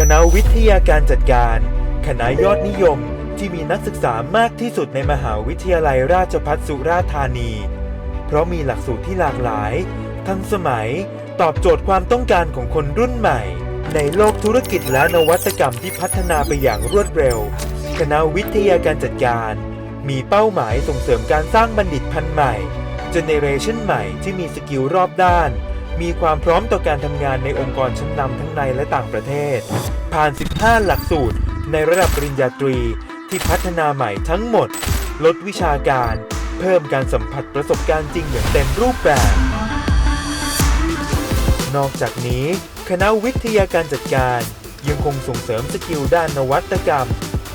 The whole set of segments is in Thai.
คณะวิทยาการจัดการ คณะยอดนิยมที่มีนักศึกษามากที่สุดในมหาวิทยาลัยราชภัฏสุราษฎร์ธานี เพราะมีหลักสูตรที่หลากหลาย ทันสมัยตอบโจทย์ความต้องการของคนรุ่นใหม่ ในโลกธุรกิจและนวัตกรรมที่พัฒนาไปอย่างรวดเร็ว คณะวิทยาการจัดการ มีเป้าหมายส่งเสริมการสร้างบัณฑิตพันธุ์ใหม่เจเนเรชันใหม่ที่มีสกิลรอบด้าน มีความพร้อมต่อการทำงานในองค์กรชั้นนำทั้งในและต่างประเทศ ผ่าน 15 หลักสูตร ในระดับปริญญาตรีที่พัฒนาใหม่ทั้งหมด ลดวิชาการ เพิ่มการสัมผัสประสบการณ์จริงอย่างเต็มรูปแบบ นอกจากนี้ คณะวิทยาการจัดการ ยังคงส่งเสริมสกิลด้านนวัตกรรม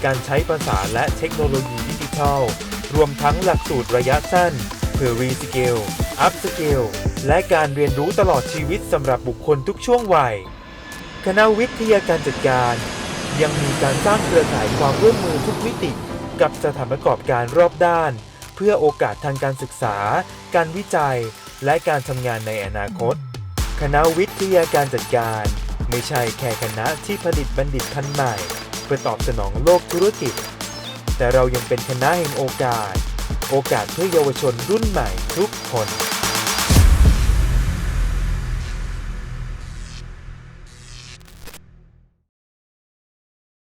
การใช้ภาษาและเทคโนโลยีดิจิทัล รวมทั้งหลักสูตรระยะสั้นเพื่อรีสกิลอัพสกิล และการเรียนรู้ตลอดชีวิตสำหรับบุคคลทุกช่วงวัย คณะวิทยาการจัดการ ยังมีการสร้างเครือข่ายความร่วมมือทุกมิติ กับสถานประกอบการรอบด้าน เพื่อโอกาสทางการศึกษา การวิจัย และการทำงานในอนาคต คณะวิทยาการจัดการ ไม่ใช่แค่คณะที่ผลิตบัณฑิตพันใหม่ เพื่อตอบสนองโลกธุรกิจ แต่เรายังเป็นคณะแห่งโอกาส โอกาสเพื่อเยาวชนรุ่นใหม่ทุกคน